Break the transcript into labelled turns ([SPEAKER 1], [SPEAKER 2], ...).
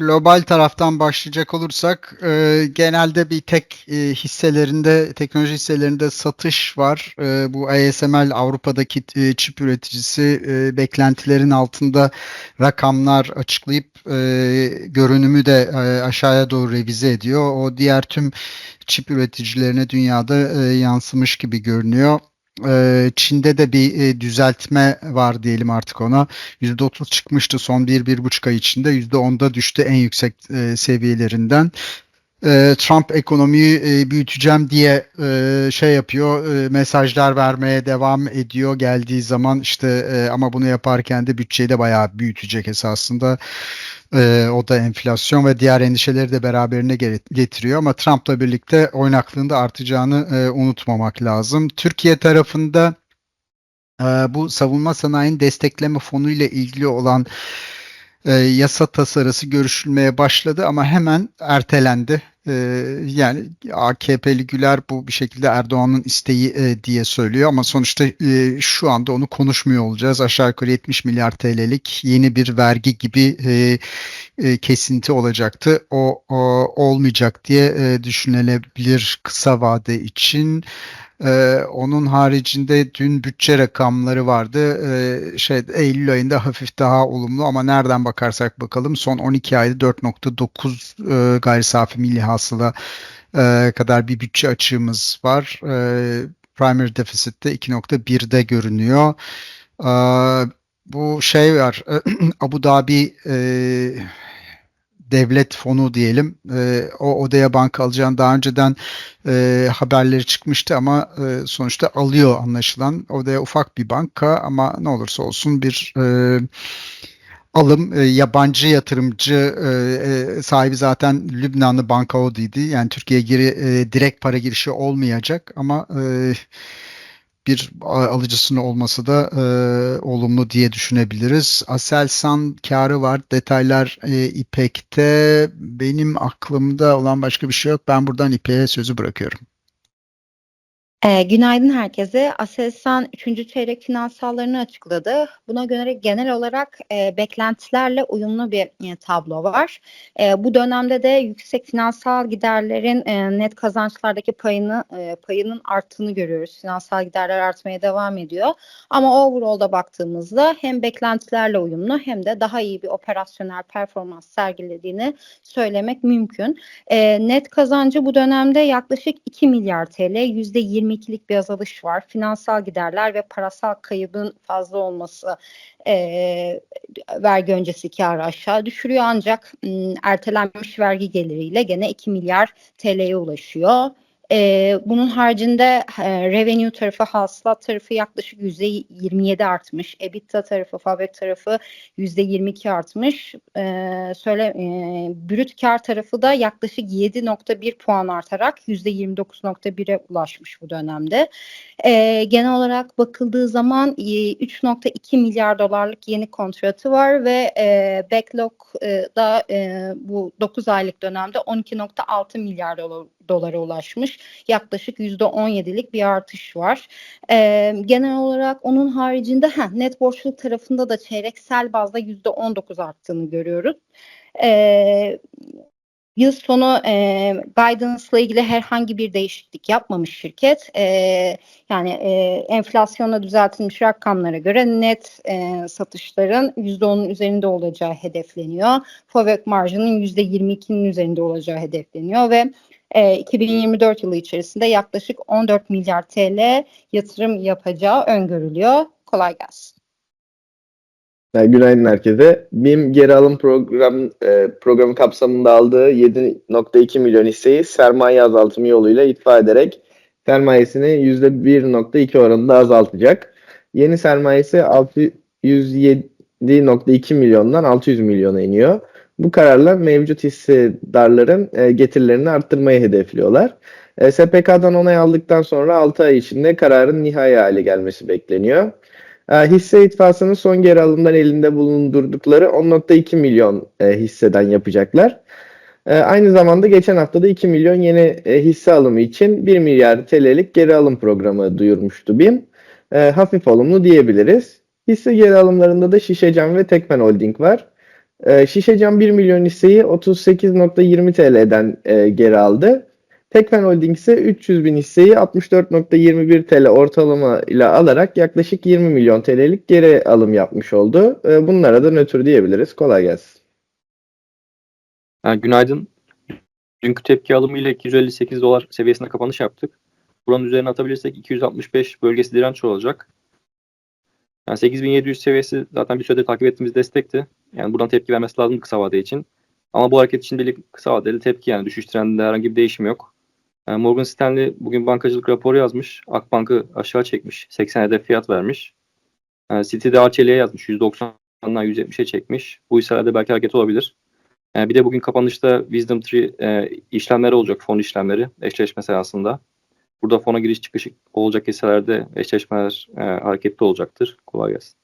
[SPEAKER 1] global taraftan başlayacak olursak e, genelde bir tek e, hisselerinde, teknoloji hisselerinde satış var. E, bu ASML Avrupa'daki e, çip üreticisi e, beklentilerin altında rakamlar açıklayıp e, görünümü de e, aşağıya doğru revize ediyor. O diğer tüm çip üreticilerine dünyada e, yansımış gibi görünüyor. E, Çin'de de bir e, düzeltme var diyelim artık ona. %30 çıkmıştı son 1-1,5 ay içinde. %10'da düştü en yüksek e, seviyelerinden. E, Trump ekonomiyi e, büyüteceğim diye şey yapıyor, mesajlar vermeye devam ediyor geldiği zaman işte ama bunu yaparken de bütçeyi de bayağı büyütecek esasında. E, o da enflasyon ve diğer endişeleri de beraberine getiriyor ama Trump'la birlikte oynaklığında artacağını e, unutmamak lazım. Türkiye tarafında e, bu savunma sanayinin destekleme fonu ile ilgili olan e, yasa tasarısı görüşülmeye başladı ama hemen ertelendi. E, yani AKP'li Güler bu bir şekilde Erdoğan'ın isteği e, diye söylüyor ama sonuçta e, şu anda onu konuşmuyor olacağız. Aşağı yukarı 70 milyar TL'lik yeni bir vergi gibi e, kesinti olacaktı. O, o olmayacak diye e, düşünülebilir kısa vade için. Ee, onun haricinde dün bütçe rakamları vardı. Ee, şey Eylül ayında hafif daha olumlu ama nereden bakarsak bakalım son 12 ayda 4.9 e, gayri safi milli hasıla e, kadar bir bütçe açığımız var. E, primary deficit de 2.1'de görünüyor. E, bu şey var. Abu Dhabi e, devlet fonu diyelim. E, o odaya banka alacağını daha önceden e, haberleri çıkmıştı ama e, sonuçta alıyor anlaşılan. Odaya ufak bir banka ama ne olursa olsun bir e, alım e, yabancı yatırımcı e, e, sahibi zaten Lübnanlı Banka Oda'ydı. Yani Türkiye'ye giri, e, direkt para girişi olmayacak ama e, bir alıcısının olması da e, olumlu diye düşünebiliriz. Aselsan karı var. Detaylar e, İpek'te. Benim aklımda olan başka bir şey yok. Ben buradan İpek'e sözü bırakıyorum.
[SPEAKER 2] E, günaydın herkese. Aselsan 3. çeyrek finansallarını açıkladı. Buna göre genel olarak e, beklentilerle uyumlu bir e, tablo var. E, bu dönemde de yüksek finansal giderlerin e, net kazançlardaki payını e, payının arttığını görüyoruz. Finansal giderler artmaya devam ediyor. Ama overall'da baktığımızda hem beklentilerle uyumlu hem de daha iyi bir operasyonel performans sergilediğini söylemek mümkün. E, net kazancı bu dönemde yaklaşık 2 milyar TL, %20 22'lik bir azalış var. Finansal giderler ve parasal kaybın fazla olması e, vergi öncesi karı aşağı düşürüyor ancak ertelenmiş vergi geliriyle gene 2 milyar TL'ye ulaşıyor. E, bunun haricinde e, revenue tarafı, hasılat tarafı yaklaşık %27 artmış. EBITDA tarafı, fabrik tarafı %22 artmış. E, söyle e, brüt kar tarafı da yaklaşık 7.1 puan artarak %29.1'e ulaşmış bu dönemde. E, genel olarak bakıldığı zaman e, 3.2 milyar dolarlık yeni kontratı var ve e, backlog e, da e, bu 9 aylık dönemde 12.6 milyar dolar dolara ulaşmış. Yaklaşık %17'lik bir artış var. E, genel olarak onun haricinde heh, net borçluluk tarafında da çeyreksel bazda %19 arttığını görüyoruz. E, Yıl sonu e, guidance ile ilgili herhangi bir değişiklik yapmamış şirket. E, yani e, enflasyonla düzeltilmiş rakamlara göre net e, satışların %10'un üzerinde olacağı hedefleniyor. Fovek marjının %22'nin üzerinde olacağı hedefleniyor ve e, 2024 yılı içerisinde yaklaşık 14 milyar TL yatırım yapacağı öngörülüyor. Kolay gelsin.
[SPEAKER 3] Günaydın herkese. BİM geri alım program, e, programı kapsamında aldığı 7.2 milyon hisseyi sermaye azaltımı yoluyla itfa ederek sermayesini %1.2 oranında azaltacak. Yeni sermayesi 607.2 milyondan 600 milyona iniyor. Bu kararla mevcut hissedarların e, getirilerini arttırmayı hedefliyorlar. E, SPK'dan onay aldıktan sonra 6 ay içinde kararın nihai hale gelmesi bekleniyor. E, hisse itfasının son geri alımdan elinde bulundurdukları 10.2 milyon e, hisseden yapacaklar. E, aynı zamanda geçen haftada 2 milyon yeni e, hisse alımı için 1 milyar TL'lik geri alım programı duyurmuştu BİM. E, hafif olumlu diyebiliriz. Hisse geri alımlarında da Şişecam ve Tekmen Holding var. E, Şişecam 1 milyon hisseyi 38.20 TL'den e, geri aldı. Tekfen Holding ise 300 bin hisseyi 64.21 TL ortalama ile alarak yaklaşık 20 milyon TL'lik geri alım yapmış oldu. E, bunlara da nötr diyebiliriz. Kolay gelsin.
[SPEAKER 4] Ha, günaydın. Dünkü tepki alımı ile 258 dolar seviyesine kapanış yaptık. Buranın üzerine atabilirsek 265 bölgesi direnç olacak. Yani 8700 seviyesi zaten bir süredir takip ettiğimiz destekti. Yani buradan tepki vermesi lazım kısa vade için. Ama bu hareket şimdilik kısa vadeli tepki yani düşüş trendinde herhangi bir değişim yok. Yani Morgan Stanley bugün bankacılık raporu yazmış. Akbank'ı aşağı çekmiş. 80 hedef fiyat vermiş. Yani City'de Arçelik'e yazmış. 190'dan 170'e çekmiş. Bu hisselerde belki hareket olabilir. Yani bir de bugün kapanışta Wisdom Tree e, işlemleri olacak, fon işlemleri, eşleşme seansında. Burada fona giriş çıkış olacak hisselerde eşleşmeler e, hareketli olacaktır. Kolay gelsin.